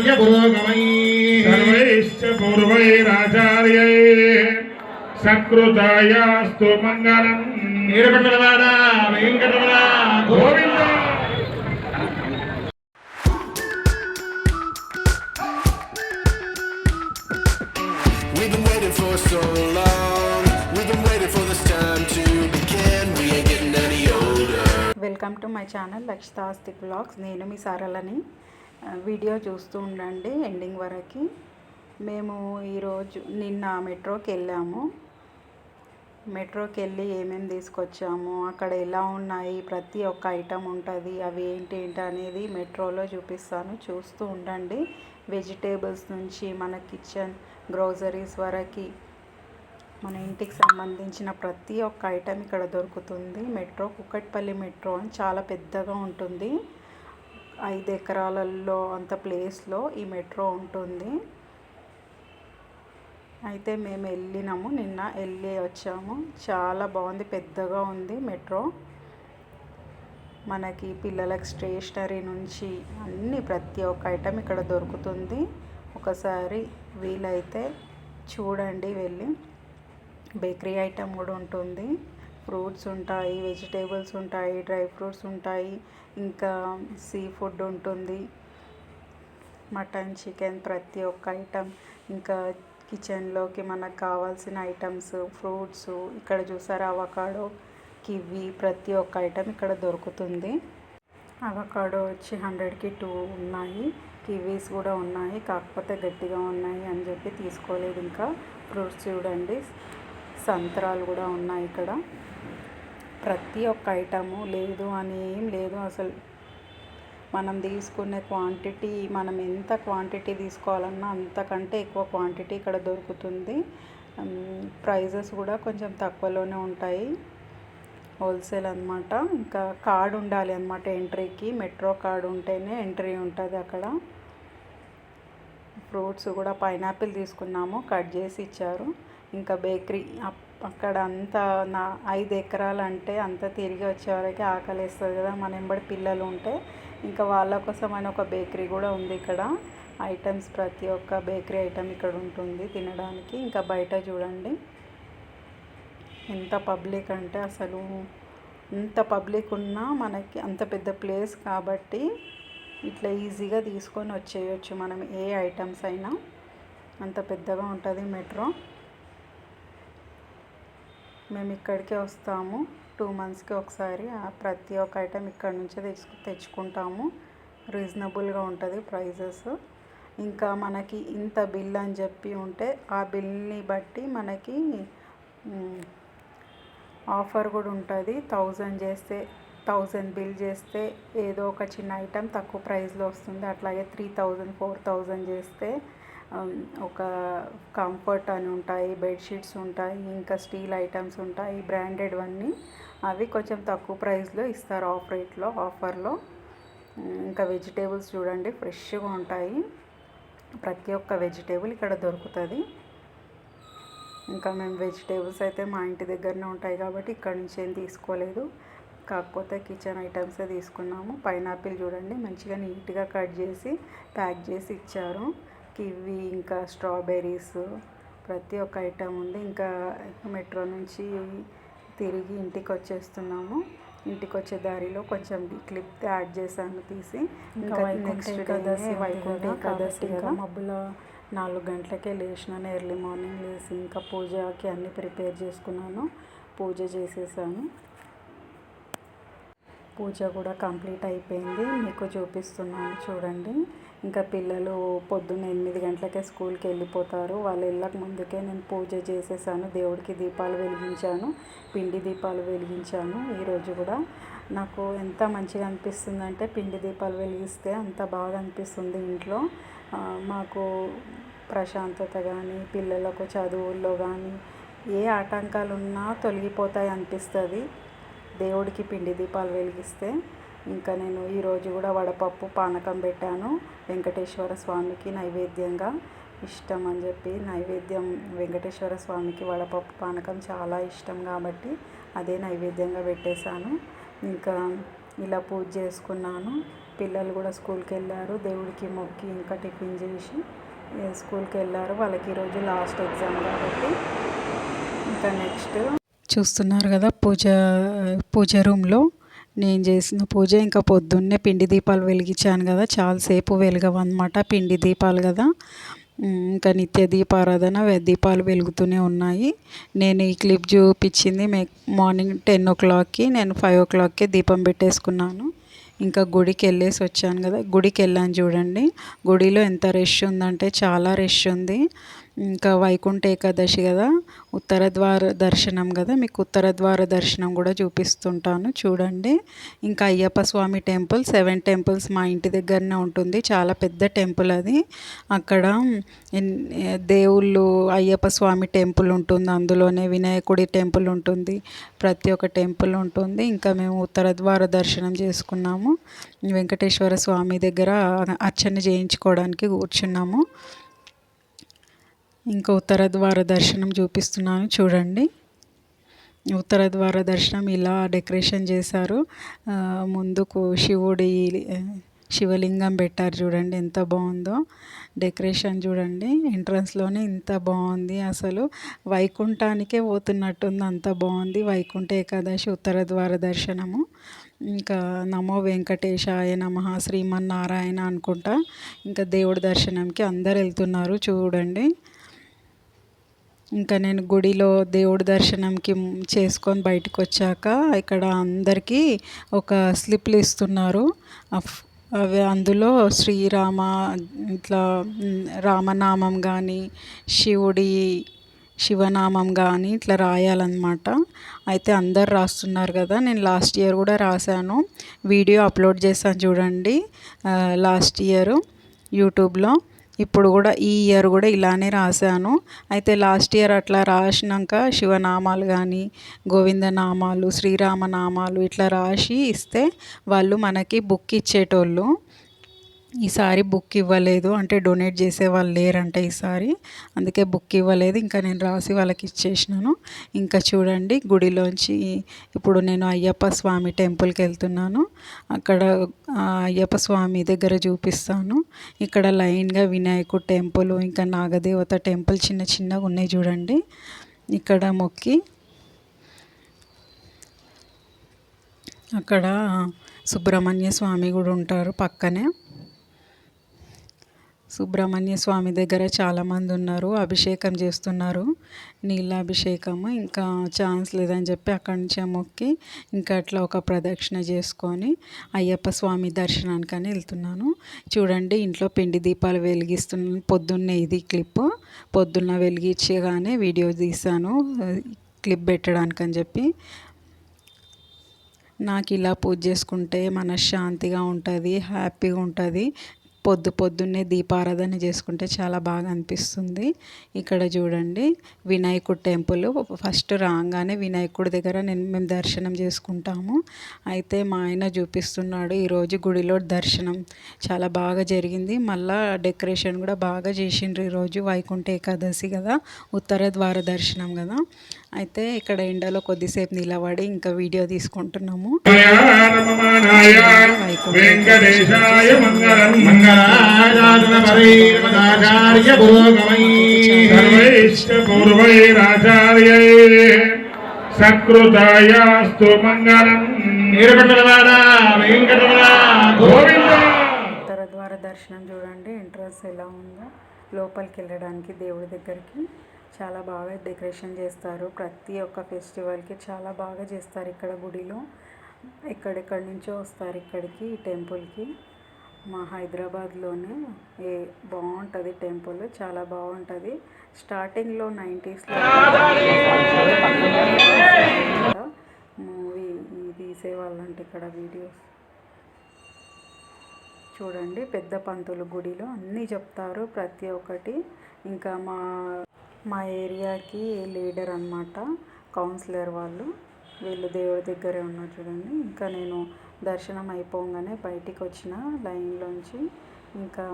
ఆచార్య పురోగమై సర్వైశ్చ పూర్వైరాచార్యై సకృతాయాస్తు మంగళం నీరకొండలవాడ Venkataramana Govinda We've been waiting for so long. We've been waiting for this time to begin. We ain't getting any older. Welcome to my channel లక్షితాస్తి blogs నేను మీ సారలని video చూస్తూ ఉండండి ending వరకు. మేము ఈరోజు నిన్న మెట్రోకి వెళ్ళాము. మెట్రోకి వెళ్ళి ఏమేమి తీసుకొచ్చాము అక్కడ ఎలా ఉన్నాయి ప్రతి ఒక్క ఐటమ్ ఉంటుంది అవి ఏంటి ఏంటి అనేది మెట్రోలో చూపిస్తాను. చూస్తూ ఉండండి. వెజిటేబుల్స్ నుంచి మన కిచెన్ గ్రోసరీస్ వరకు మన ఇంటికి సంబంధించిన ప్రతి ఒక్క ఐటెం ఇక్కడ దొరుకుతుంది. మెట్రో కుక్కట్పల్లి మెట్రో అని చాలా పెద్దగా ఉంటుంది. ఐదు ఎకరాలలో అంత ప్లేస్లో ఈ మెట్రో ఉంటుంది. అయితే మేము వెళ్ళినాము. నిన్న వెళ్ళి వచ్చాము. చాలా బాగుంది. పెద్దగా ఉంది మెట్రో. మనకి పిల్లలకి స్టేషనరీ నుంచి అన్ని ప్రతి ఒక్క ఐటెం ఇక్కడ దొరుకుతుంది. ఒకసారి వీలైతే చూడండి వెళ్ళి. బేకరీ ఐటెం కూడా ఉంటుంది. ఫ్రూట్స్ ఉంటాయి వెజిటేబుల్స్ ఉంటాయి డ్రై ఫ్రూట్స్ ఉంటాయి ఇంకా సీ ఫుడ్ ఉంటుంది. మటన్ చికెన్ ప్రతి ఒక్క ఐటమ్. ఇంకా కిచెన్లోకి మనకు కావాల్సిన ఐటమ్స్ ఫ్రూట్స్ ఇక్కడ చూసారా? అవకాడో కివి ప్రతి ఒక్క ఐటెం ఇక్కడ దొరుకుతుంది. అవకాడో వచ్చి హండ్రెడ్కి టూ ఉన్నాయి. కివీస్ కూడా ఉన్నాయి. కాకపోతే గట్టిగా ఉన్నాయి అని చెప్పి తీసుకోలేదు ఇంకా. ఫ్రూట్స్ చూడండి. సంత్రాలు కూడా ఉన్నాయి ఇక్కడ. ప్రతి ఒక్క ఐటము లేదు అని ఏం లేదు అసలు. మనం తీసుకునే క్వాంటిటీ మనం ఎంత క్వాంటిటీ తీసుకోవాలన్నా అంతకంటే ఎక్కువ క్వాంటిటీ ఇక్కడ దొరుకుతుంది. ప్రైజెస్ కూడా కొంచెం తక్కువలోనే ఉంటాయి. హోల్సేల్ అనమాట ఇంకా కార్డ్ ఉండాలి అనమాట ఎంట్రీకి. మెట్రో కార్డ్ ఉంటేనే ఎంట్రీ ఉంటుంది అక్కడ. ఫ్రూట్స్ కూడా పైనాపిల్ తీసుకున్నాము కట్ చేసి ఇచ్చారు. ఇంకా బేకరీ అప్- అక్కడ అంతా నా ఐదు ఎకరాలు అంటే అంత తిరిగి వచ్చేవరకి ఆకలి వేస్తుంది కదా. మన ఎంబడి పిల్లలు ఉంటే ఇంకా వాళ్ళ కోసం అని ఒక బేకరీ కూడా ఉంది ఇక్కడ. ఐటమ్స్ ప్రతి ఒక్క బేకరీ ఐటమ్ ఇక్కడ ఉంటుంది తినడానికి. ఇంకా బయట చూడండి. ఎంత పబ్లిక్ అంటే అసలు ఎంత పబ్లిక్ ఉన్నా మనకి అంత పెద్ద ప్లేస్ కాబట్టి ఇట్లా ఈజీగా తీసుకొని వచ్చేయచ్చు మనం ఏ ఐటమ్స్ అయినా. అంత పెద్దగా ఉంటుంది మెట్రో. మేము ఇక్కడికే వస్తాము. టూ మంత్స్కి ఒకసారి ప్రతి ఒక్క ఐటెం ఇక్కడ నుంచే తెచ్చు తెచ్చుకుంటాము. రీజనబుల్గా ఉంటుంది ప్రైజెస్. ఇంకా మనకి ఇంత బిల్ అని చెప్పి ఉంటే ఆ బిల్ని బట్టి మనకి ఆఫర్ కూడా ఉంటుంది. థౌజండ్ చేస్తే థౌజండ్ బిల్ చేస్తే ఏదో ఒక చిన్న ఐటెం తక్కువ ప్రైస్లో వస్తుంది. అట్లాగే త్రీ థౌజండ్ ఫోర్ థౌజండ్ చేస్తే ఒక కంఫర్ట్ అని ఉంటాయి బెడ్షీట్స్ ఉంటాయి ఇంకా స్టీల్ ఐటమ్స్ ఉంటాయి బ్రాండెడ్వన్నీ అవి కొంచెం తక్కువ ప్రైస్లో ఇస్తారు ఆఫ్ రేట్లో ఆఫర్లో ఇంకా వెజిటేబుల్స్ చూడండి ఫ్రెష్గా ఉంటాయి. ప్రతి ఒక్క వెజిటేబుల్ ఇక్కడ దొరుకుతుంది. ఇంకా మేము వెజిటేబుల్స్ అయితే మా ఇంటి దగ్గరనే ఉంటాయి కాబట్టి ఇక్కడ నుంచి ఏం తీసుకోలేదు. కాకపోతే కిచెన్ ఐటమ్సే తీసుకున్నాము. పైనాపిల్ చూడండి మంచిగా నీట్గా కట్ చేసి ప్యాక్ చేసి ఇచ్చారు. కివి ఇంకా స్ట్రాబెర్రీస్ ప్రతి ఒక్క ఐటమ్ ఉంది. ఇంకా మెట్రో నుంచి తిరిగి ఇంటికి వచ్చేస్తున్నాము ఇంటికి వచ్చే దారిలో కొంచెం క్లిప్ యాడ్ చేశాను తీసి. ఇంకా నెక్స్ట్ డే వైకుంఠ ఏకాదశి ఇంకా మబ్బుల నాలుగు గంటలకే లేచినాను ఎర్లీ మార్నింగ్ లేచి ఇంకా పూజకి అన్నీ ప్రిపేర్ చేసుకున్నాను పూజ చేసేసాను. పూజ కూడా కంప్లీట్ అయిపోయింది. మీకు చూపిస్తున్నాను చూడండి. ఇంకా పిల్లలు పొద్దున్న ఎనిమిది గంటలకే స్కూల్కి వెళ్ళిపోతారు. వాళ్ళు వెళ్ళక ముందుకే నేను పూజ చేసేసాను. దేవుడికి దీపాలు వెలిగించాను. పిండి దీపాలు వెలిగించాను. ఈరోజు కూడా నాకు ఎంత మంచిగా అనిపిస్తుందంటే పిండి దీపాలు వెలిగిస్తే అంత బాగా అనిపిస్తుంది ఇంట్లో. మాకు ప్రశాంతత కానీ పిల్లలకు చదువుల్లో కానీ ఏ ఆటంకాలు ఉన్నా తొలగిపోతాయి అనిపిస్తుంది. దేవుడికి పిండి దీపాలు వెలిగిస్తే ఇంకా నేను ఈరోజు కూడా వడపప్పు పానకం పెట్టాను. వెంకటేశ్వర స్వామికి నైవేద్యంగా. ఇష్టం అని చెప్పి నైవేద్యం వెంకటేశ్వర స్వామికి వడపప్పు పానకం చాలా ఇష్టం కాబట్టి అదే నైవేద్యంగా పెట్టేశాను. ఇంకా ఇలా పూజ చేసుకున్నాను. పిల్లలు కూడా స్కూల్కి వెళ్ళారు. దేవుడికి మొక్కి ఇంకా టిఫిన్ చేసి స్కూల్కి వెళ్ళారు. వాళ్ళకి ఈరోజు లాస్ట్ ఎగ్జామ్ కాబట్టి ఇంకా నెక్స్ట్ చూస్తున్నారు కదా పూజ పూజ రూమ్లో. నేను చేసిన పూజ ఇంకా పొద్దున్నే పిండి దీపాలు వెలిగించాను కదా చాలాసేపు వెలగవన్నమాట పిండి దీపాలు కదా. ఇంకా నిత్య దీపారాధన దీపాలు వెలుగుతూనే ఉన్నాయి. నేను ఈ క్లిప్ చూపించింది మే మార్నింగ్ టెన్ ఓ క్లాక్కి నేను ఫైవ్ ఓ క్లాక్కి దీపం పెట్టేసుకున్నాను. ఇంకా గుడికి వెళ్ళేసి వచ్చాను కదా గుడికి వెళ్ళాను చూడండి. గుడిలో ఎంత రష్ ఉందంటే చాలా రష్ ఉంది. ఇంకా వైకుంఠ ఏకాదశి కదా ఉత్తర ద్వార దర్శనం కదా మీకు ఉత్తర ద్వార దర్శనం కూడా చూపిస్తుంటాను చూడండి. ఇంకా Ayyappa Swamy temple seven temples మా ఇంటి దగ్గరనే ఉంటుంది చాలా పెద్ద టెంపుల్ అది. అక్కడ దేవుళ్ళు అయ్యప్ప స్వామి టెంపుల్ ఉంటుంది అందులోనే వినాయకుడి టెంపుల్ ఉంటుంది ప్రతి ఒక్క టెంపుల్ ఉంటుంది. ఇంకా మేము ఉత్తర ద్వార దర్శనం చేసుకున్నాము. వెంకటేశ్వర స్వామి దగ్గర అర్చన చేయించుకోవడానికి కూర్చున్నాము. ఇంకా ఉత్తర ద్వార దర్శనం చూపిస్తున్నాను చూడండి. ఉత్తర ద్వార దర్శనం ఇలా డెకరేషన్ చేశారు. ముందుకు శివుడి శివలింగం పెట్టారు చూడండి ఎంత బాగుందో. డెకరేషన్ చూడండి ఎంట్రన్స్లోనే ఇంత బాగుంది అసలు. వైకుంఠానికే పోతున్నట్టుంది అంత బాగుంది. వైకుంఠ ఏకాదశి ఉత్తర ద్వార దర్శనము. ఇంకా నమో వెంకటేశాయ నమ శ్రీమన్నారాయణ అనుకుంటా. ఇంకా దేవుడి దర్శనంకి అందరు వెళ్తున్నారు చూడండి. ఇంకా నేను గుడిలో దేవుడి దర్శనంకి చేసుకొని బయటకు వచ్చాక ఇక్కడ అందరికీ ఒక స్లిప్లు ఇస్తున్నారు. అవి అందులో శ్రీరామ ఇట్లా రామనామం కానీ శివుడి శివనామం కానీ ఇట్లా రాయాలన్నమాట. అయితే అందరు రాస్తున్నారు కదా నేను లాస్ట్ ఇయర్ కూడా రాశాను. వీడియో అప్లోడ్ చేశాను చూడండి లాస్ట్ ఇయర్ యూట్యూబ్లో. ఇప్పుడు కూడా ఈ ఇయర్ కూడా ఇలానే రాశాను. అయితే లాస్ట్ ఇయర్ అట్లా రాసినాక శివనామాలు కానీ గోవిందనామాలు శ్రీరామనామాలు ఇట్లా రాసి ఇస్తే వాళ్ళు మనకి బుక్ ఇచ్చేటోళ్ళు. ఈసారి బుక్ ఇవ్వలేదు. అంటే డొనేట్ చేసే వాళ్ళు లేరంట ఈసారి. అందుకే బుక్ ఇవ్వలేదు. ఇంకా నేను రాసి వాళ్ళకి ఇచ్చేసినాను. ఇంకా చూడండి గుడిలోంచి ఇప్పుడు నేను అయ్యప్ప స్వామి టెంపుల్కి వెళ్తున్నాను. అక్కడ అయ్యప్ప స్వామి దగ్గర చూపిస్తాను. ఇక్కడ లైన్గా వినాయకుడు టెంపుల్ ఇంకా నాగదేవత టెంపుల్ చిన్న చిన్నగా ఉన్నాయి చూడండి. ఇక్కడ మొక్కి అక్కడ సుబ్రహ్మణ్య స్వామి కూడా ఉంటారు పక్కనే. సుబ్రహ్మణ్య స్వామి దగ్గర చాలామంది ఉన్నారు అభిషేకం చేస్తున్నారు. నీళ్ళ అభిషేకము ఇంకా ఛాన్స్ లేదని చెప్పి అక్కడి నుంచే మొక్కి ఇంకా అట్లా ఒక ప్రదక్షిణ చేసుకొని అయ్యప్ప స్వామి దర్శనానికని వెళ్తున్నాను. చూడండి ఇంట్లో పిండి దీపాలు వెలిగిస్తున్నాను పొద్దున్నే ఇది క్లిప్ పొద్దున్న వెలిగించగానే వీడియో తీశాను క్లిప్ పెట్టడానికని చెప్పి. నాకు ఇలా పూజ చేసుకుంటే మనశ్శాంతిగా ఉంటుంది హ్యాపీగా ఉంటుంది. పొద్దు పొద్దున్నే దీపారాధన చేసుకుంటే చాలా బాగా అనిపిస్తుంది. ఇక్కడ చూడండి వినాయకుడు టెంపుల్. ఫస్ట్ రాగానే వినాయకుడి దగ్గర నేను మేము దర్శనం చేసుకుంటాము. అయితే మా ఆయన చూపిస్తున్నాడు ఈరోజు గుడిలో దర్శనం. చాలా బాగా జరిగింది. మళ్ళా డెకరేషన్ కూడా బాగా చేసిండ్రు ఈరోజు వైకుంఠ ఏకాదశి కదా ఉత్తర ద్వార దర్శనం కదా. అయితే ఇక్కడ ఎండలో కొద్దిసేపు నిలబడి ఇంకా వీడియో తీసుకుంటున్నాము. నమమానాయ వెంకటరమణ గోవింద. ఉత్తర ద్వార దర్శనం చూడండి ఎంట్రన్స్ ఎలా ఉందో. లోపలికి వెళ్ళడానికి దేవుడి దగ్గరికి చాలా బాగా డెకరేషన్ చేస్తారు. ప్రతి ఒక్క ఫెస్టివల్కి చాలా బాగా చేస్తారు ఇక్కడ గుడిలో. ఎక్కడెక్కడి నుంచో వస్తారు ఇక్కడికి ఈ టెంపుల్కి మా హైదరాబాద్లోనే ఏ బాగుంటుంది టెంపుల్ చాలా బాగుంటుంది. స్టార్టింగ్లో నైంటీస్లో మూవీ తీసేవాళ్ళంట ఇక్కడ వీడియోస్. చూడండి పెద్ద పంతులు గుడిలో అన్నీ చెప్తారు ప్రతి ఒక్కటి. ఇంకా మా మా ఏరియాకి లీడర్ అన్నమాట కౌన్సిలర్ వాళ్ళు. వీళ్ళు దేవుడి దగ్గరే ఉన్నారు చూడండి. ఇంకా నేను దర్శనం అయిపోగానే బయటికి వచ్చిన లైన్లోంచి ఇంకా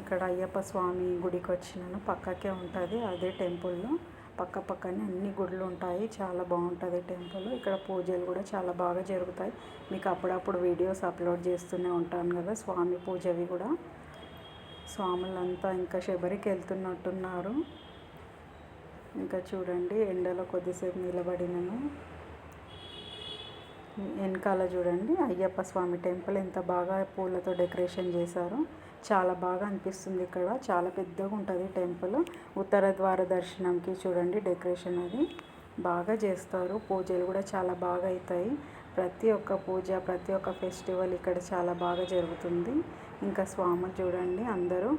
ఇక్కడ అయ్యప్ప స్వామి గుడికి వచ్చినాను. పక్కకే ఉంటుంది అదే టెంపుల్లో పక్క పక్కనే అన్ని గుడులు ఉంటాయి. చాలా బాగుంటుంది టెంపుల్. ఇక్కడ పూజలు కూడా చాలా బాగా జరుగుతాయి. మీకు అప్పుడప్పుడు వీడియోస్ అప్లోడ్ చేస్తూనే ఉంటాను కదా స్వామి పూజవి కూడా. స్వాములంతా ఇంకా శబరికి వెళ్తున్నట్టున్నారు. ఇంకా చూడండి ఎండలో కొద్దిసేపు నిలబడినను. వెనకాల చూడండి అయ్యప్ప స్వామి టెంపుల్ ఎంత బాగా పూలతో డెకరేషన్ చేశారు. చాలా బాగా అనిపిస్తుంది ఇక్కడ. చాలా పెద్దగా ఉంటుంది టెంపుల్. ఉత్తర ద్వార దర్శనంకి చూడండి డెకరేషన్ అది బాగా చేస్తారు. పూజలు కూడా చాలా బాగా అవుతాయి. ప్రతి ఒక్క పూజ ప్రతి ఒక్క ఫెస్టివల్ ఇక్కడ చాలా బాగా జరుగుతుంది. ఇంకా స్వాములు చూడండి అందరూ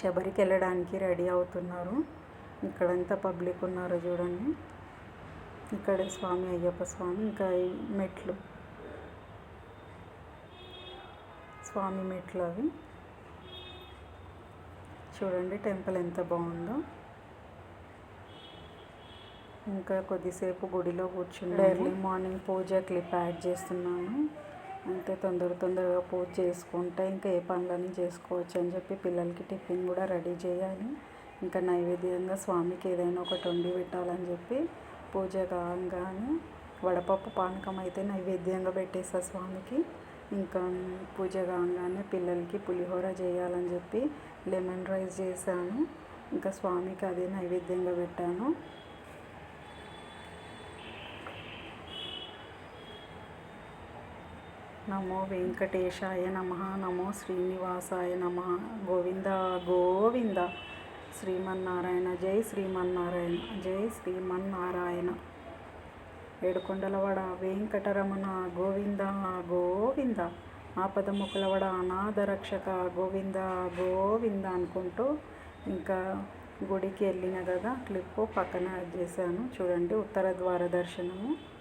శబరికి వెళ్ళడానికి రెడీ అవుతున్నారు. ఇక్కడ ఎంత పబ్లిక్ ఉన్నారో చూడండి. ఇక్కడ స్వామి అయ్యప్ప స్వామి ఇంకా ఈ మెట్లు. స్వామి మెట్లు అవి. చూడండి టెంపుల్ ఎంత బాగుందో. ఇంకా కొద్దిసేపు గుడిలో కూర్చుని ఎర్లీ మార్నింగ్ పూజ క్లిప్ యాడ్ చేస్తున్నాను. అంతే తొందర తొందరగా పూజ చేసుకుంటే ఇంకా ఏ పనులని చేసుకోవచ్చు అని చెప్పి పిల్లలకి టిఫిన్ కూడా రెడీ చేయాలి. ఇంకా నైవేద్యంగా స్వామికి ఏదైనా ఒకటి వండి పెట్టాలని చెప్పి పూజ కాగానే వడపప్పు పానకం అయితే నైవేద్యంగా పెట్టేస్తా స్వామికి. ఇంకా పూజ కాగానే పిల్లలకి పులిహోర చేయాలని చెప్పి లెమన్ రైస్ చేశాను. ఇంకా స్వామికి అదే నైవేద్యంగా పెట్టాను. నమో వెంకటేశాయ నమ. నమో శ్రీనివాసాయ నమ. గోవింద గోవింద. శ్రీమన్నారాయణ జై శ్రీమన్నారాయణ జై శ్రీమన్నారాయణ. ఏడుకొండలవాడ వెంకటరమణ గోవింద గోవింద. ఆపదముకులవాడ అనాథ రక్షక గోవింద గోవింద అనుకుంటూ ఇంకా గుడికి వెళ్ళిన కదా క్లిప్పు పక్కన చేశాను. చూడండి ఉత్తర ద్వార దర్శనము.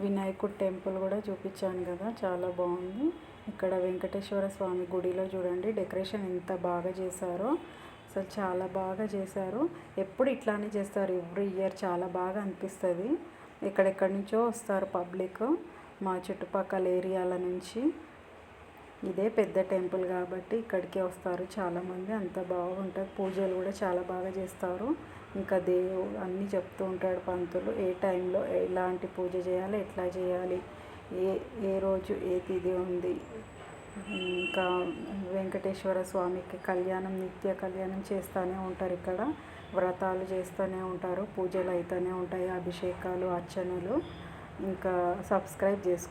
వినాయకుడు టెంపుల్ కూడా చూపించాను కదా చాలా బాగుంది. ఇక్కడ వెంకటేశ్వర స్వామి గుడిలో చూడండి డెకరేషన్ ఎంత బాగా చేశారో. అసలు చాలా బాగా చేశారు. ఎప్పుడు ఇట్లానే చేస్తారు ఎవ్రీ ఇయర్ చాలా బాగా అనిపిస్తుంది. ఎక్కడెక్కడి నుంచో వస్తారు పబ్లిక్ మా చుట్టుపక్కల ఏరియాల నుంచి. ఇదే పెద్ద టెంపుల్ కాబట్టి ఇక్కడికే వస్తారు చాలామంది. అంత బాగుంటుంది. పూజలు కూడా చాలా బాగా చేస్తారు. ఇంకా దేవుడు అన్నీ చెప్తూ ఉంటాడు పంతులు. ఏ టైంలో ఎలాంటి పూజ చేయాలి ఎట్లా చేయాలి ఏ ఏ రోజు ఏ తిథి ఉంది. ఇంకా వెంకటేశ్వర స్వామికి కళ్యాణం నిత్య కళ్యాణం చేస్తూనే ఉంటారు ఇక్కడ. వ్రతాలు చేస్తూనే ఉంటారు. పూజలు అవుతూనే ఉంటాయి. అభిషేకాలు అర్చనలు. ఇంకా సబ్స్క్రైబ్ చేసుకో